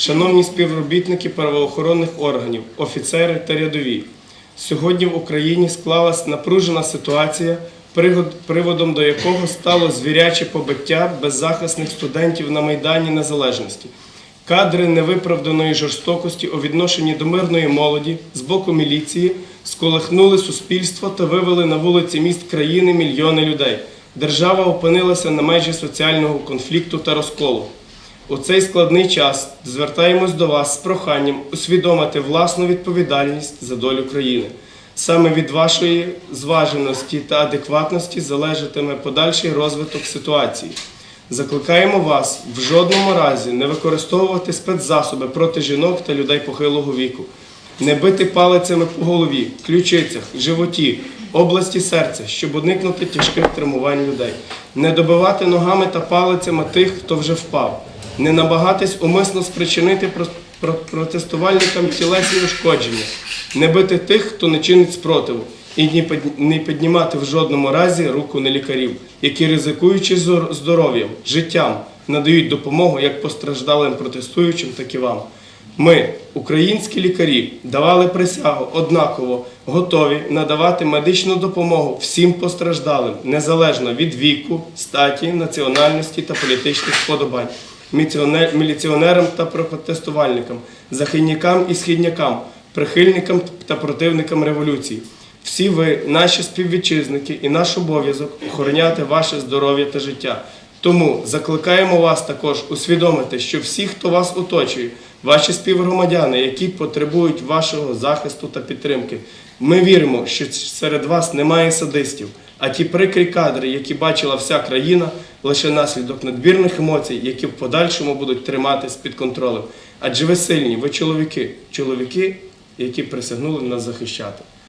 Шановні співробітники правоохоронних органів, офіцери та рядові, сьогодні в Україні склалась напружена ситуація, приводом до якого стало звіряче побиття беззахисних студентів на Майдані Незалежності. Кадри невиправданої жорстокості у відношенні до мирної молоді з боку міліції сколихнули суспільство та вивели на вулиці міст країни мільйони людей. Держава опинилася на межі соціального конфлікту та розколу. У цей складний час звертаємось до вас з проханням усвідомити власну відповідальність за долю країни. Саме від вашої зваженості та адекватності залежатиме подальший розвиток ситуації. Закликаємо вас в жодному разі не використовувати спецзасоби проти жінок та людей похилого віку, не бити палицями по голові, ключицях, животі, області серця, щоб уникнути тяжких травмувань людей, не добивати ногами та палицями тих, хто вже впав, не намагатись умисно спричинити про- про- протестувальникам тілесні ушкодження, не бити тих, хто не чинить спротиву, і не піднімати в жодному разі руку на лікарів, які ризикуючи здоров'ям, життям, надають допомогу як постраждалим протестуючим, так і вам. Ми, українські лікарі, давали присягу однаково готові надавати медичну допомогу всім постраждалим, незалежно від віку, статі, національності та політичних міліціонер- міліціонерам та протестувальникам, захисникам і східнякам, прихильникам та противникам революції. Всі ви, наші співвітчизники, і наш обов'язок охороняти ваше здоров'я та життя. Тому закликаємо вас також усвідомити, що всі, хто вас оточує, ваші співгромадяни, які потребують вашого захисту та підтримки. Ми віримо, що серед вас немає садистів, а ті прикрі кадри, які бачила вся країна, лише наслідок надбірних емоцій, які в подальшому будуть триматись під контролем. Адже ви сильні, ви чоловіки, чоловіки, які присягнули нас захищати.